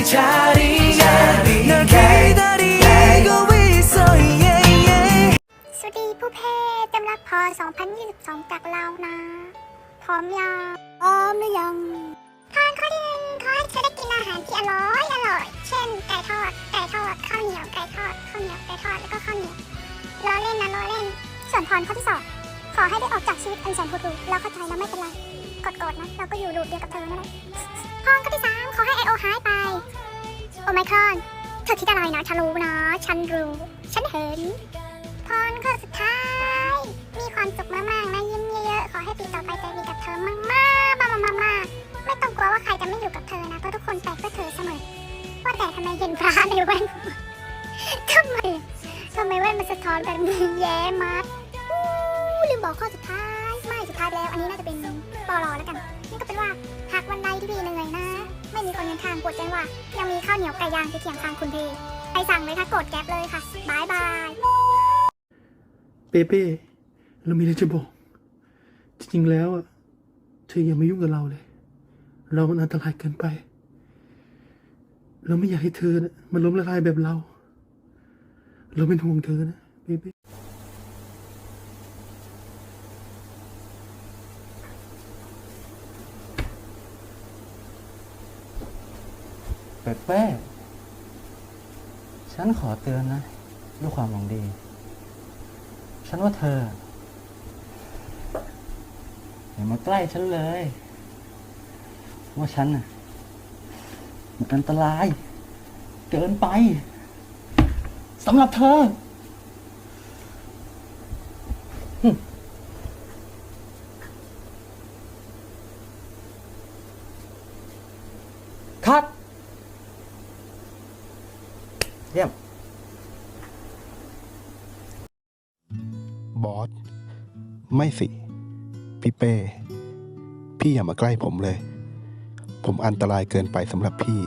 기다리야 널 기다리고 있어 yeah, yeah สวัสดีผู้เพองจากเรานะพอมยังพอมหรืยังทางข้อที่หงขอให้ได้กินอาหารที่อร่อยอร่อย เช่นไก่ทอด ไก่ทอด ข้าวเหนียว ไก่ทอด ข้าวเหนียว ไก่ทอด แล้วก็ข้าวเหนียวล้อเล่นนะล้อเล่น ส่วนพรข้อที่สองขอให้ได้ออกจากชีวิตอันแสนหดหู่เราเข้าใจแล้วไม่เป็นไร กดๆนะ เราก็อยู่รูปเดียวกับเธอนั่นแหละพรข้อที่สามขอให้ไอโอหายไป โอไมครอนเธอคิดอะไรนะ ฉันรู้นะ ฉันรู้ ฉันเห็นพรข้อสุดท้าย มีความสุขมากๆนะยิ้มเยอะๆ ขอให้ปีต่อไปใจดีกับเธอมากๆมากๆมากๆไม่ต้องกลัวว่าใครจะไม่อยู่กับเธอนะ เพราะทุกคนแปลกเพื่อเธอเสมอ ว่าแต่ทำไมเห็นพระในแว่นทำไมทำไมแว่นมันสะท้อนแบบนี้แย่มากอู้ลืมบอกข้อสุดท้าย ท้ายแล้วอันนี้น่าจะเป็นปลอแล้วกัน นี่ก็เป็นว่าหากวันใดที่พี่เหนื่อยนะ ไม่มีคนเดินทางปวดใจว่า ยังมีข้าวเหนียวไก่ย่างที่เคียงข้างคุณเพไปสั่งเลยค่ะกดแก๊ปเลยค่ะบายบายเปเป้เรามีอะไรจะบอก จริงๆแล้วอะเธออย่ามายุ่งกับเราเลย เรามันอันตรายเกินไป เราไม่อยากให้เธอนะมันล้มละลายแบบเรา เราเป็นห่วงเธอนะเปเป้ เป๊ะเป้ฉันขอเตือนนะด้วยความหวังดี ฉันว่าเธออย่ามาใกล้ฉันเลย ว่าฉันน่ะมันอันตราย เกินไปสำหรับเธอ ครับ เยี่ยม บอส ไม่สิ พี่เป้ พี่อย่ามาใกล้ผมเลย ผมอันตรายเกินไปสำหรับพี่